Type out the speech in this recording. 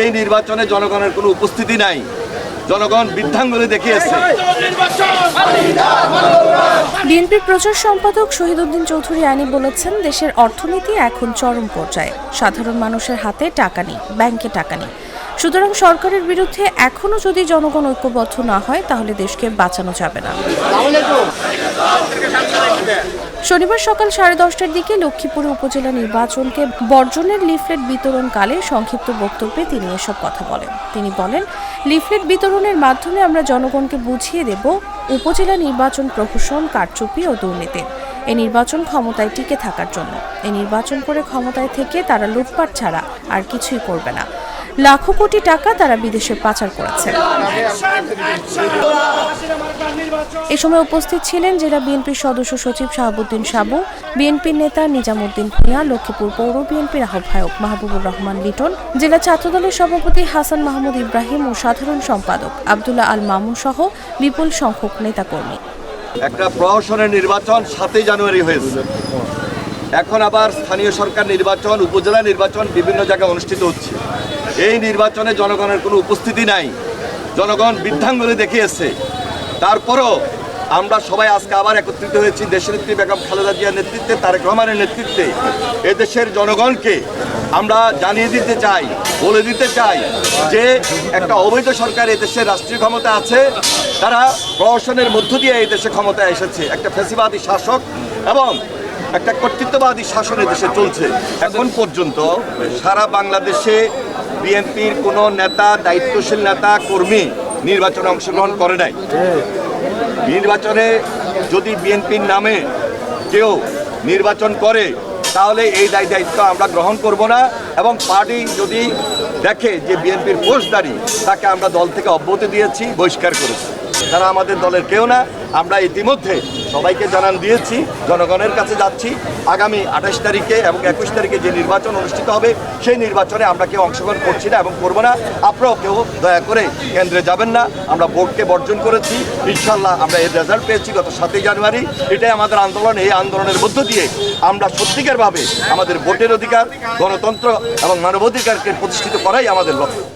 এই নির্বাচনে জনগণের কোনো উপস্থিতি নাই। জনগণ বৃদ্ধাঙ্গুলি দেখিয়েছে বিএনপির প্রচার সম্পাদক শহীদুদ্দিন চৌধুরী আইনি বলেছেন, দেশের অর্থনীতি এখন চরম পর্যায়ে। সাধারণ মানুষের হাতে টাকা নেই, ব্যাংকে টাকা নেই। সুতরাং সরকারের বিরুদ্ধে এখনও যদি জনগণ ঐক্যবদ্ধ না হয়, তাহলে দেশকে বাঁচানো যাবে না। শনিবার সকাল সাড়ে দশটার দিকে লক্ষ্মীপুর উপজেলা নির্বাচনকে বর্জনের লিফলেট বিতরণকালে সংক্ষিপ্ত বক্তব্যে তিনি এসব কথা বলেন। তিনি বলেন, লিফলেট বিতরণের মাধ্যমে আমরা জনগণকে বুঝিয়ে দেব উপজেলা নির্বাচন প্রহসন, কারচুপি ও দুর্নীতি। এই নির্বাচন ক্ষমতায় টিকে থাকার জন্য। এই নির্বাচন করে ক্ষমতায় থেকে তারা লুটপাট ছাড়া আর কিছুই করবে না। লাখো কোটি টাকা তারা বিদেশে পাচার করেছে। এ সময় উপস্থিত ছিলেন জেলা বিএনপির সদস্য সচিব শাহাবুদ্দিন সাবু, বিএনপির নেতা নিজামুদ্দিন ভূঁইয়া, লক্ষ্মীপুর পৌর বিএনপির আহ্বায়ক মাহবুবুর রহমান লিটন, জেলা ছাত্রদলের সভাপতি হাসান মাহমুদ ইব্রাহিম ও সাধারণ সম্পাদক আবদুল্লাহ আল মামুন সহ বিপুল সংখ্যক নেতাকর্মী। একটা প্রহসনের নির্বাচন সাতই জানুয়ারি হয়েছে। এখন আবার স্থানীয় সরকার নির্বাচন, উপজেলা নির্বাচন বিভিন্ন জায়গায় অনুষ্ঠিত হচ্ছে। এই নির্বাচনে জনগণের কোনো উপস্থিতি নাই। জনগণ বৃদ্ধাঙ্গুলি দেখিয়েছে। তারপরও আমরা সবাই আজকে আবার একত্রিত হয়েছি দেশনেত্রী বেগম খালেদা জিয়ার নেতৃত্বে, তারেক রহমানের নেতৃত্বে। এদেশের জনগণকে আমরা জানিয়ে দিতে চাই, বলে দিতে চাই যে একটা অবৈধ সরকার এদেশের রাষ্ট্রীয় ক্ষমতা আছে, তারা প্রশাসনের মধ্য দিয়ে এই দেশে ক্ষমতায় এসেছে। একটা ফেসিবাদী শাসক এবং একটা কর্তৃত্ববাদী শাসন দেশে চলছে। এখন পর্যন্ত সারা বাংলাদেশে বিএনপির কোনো নেতা, দায়িত্বশীল নেতা, কর্মী নির্বাচনে অংশগ্রহণ করে নাই। নির্বাচনে যদি বিএনপির নামে কেউ নির্বাচন করে, তাহলে এই দায় দায়িত্ব আমরা গ্রহণ করব না এবং পার্টি যদি দেখে যে বিএনপির ফৌজদারি, তাকে আমরা দল থেকে অব্যাহতি দিয়েছি, বহিষ্কার করেছি। তারা আমাদের দলের কেউ না, আমরা ইতিমধ্যে সবাইকে জানান দিয়েছি, জনগণের কাছে যাচ্ছি। আগামী আঠাশ তারিখে এবং একুশ তারিখে যে নির্বাচন অনুষ্ঠিত হবে, সেই নির্বাচনে আমরা কেউ অংশগ্রহণ করছি না এবং করব না। আপনারাও কেউ দয়া করে কেন্দ্রে যাবেন না। আমরা ভোটকে বর্জন করেছি। ইনশাল্লাহ আমরা এর রেজাল্ট পেয়েছি গত সাতই জানুয়ারি। এটাই আমাদের আন্দোলন। এই আন্দোলনের মধ্য দিয়ে আমরা সত্যিকারভাবে আমাদের ভোটের অধিকার, গণতন্ত্র এবং মানবাধিকারকে প্রতিষ্ঠিত করাই আমাদের লক্ষ্য।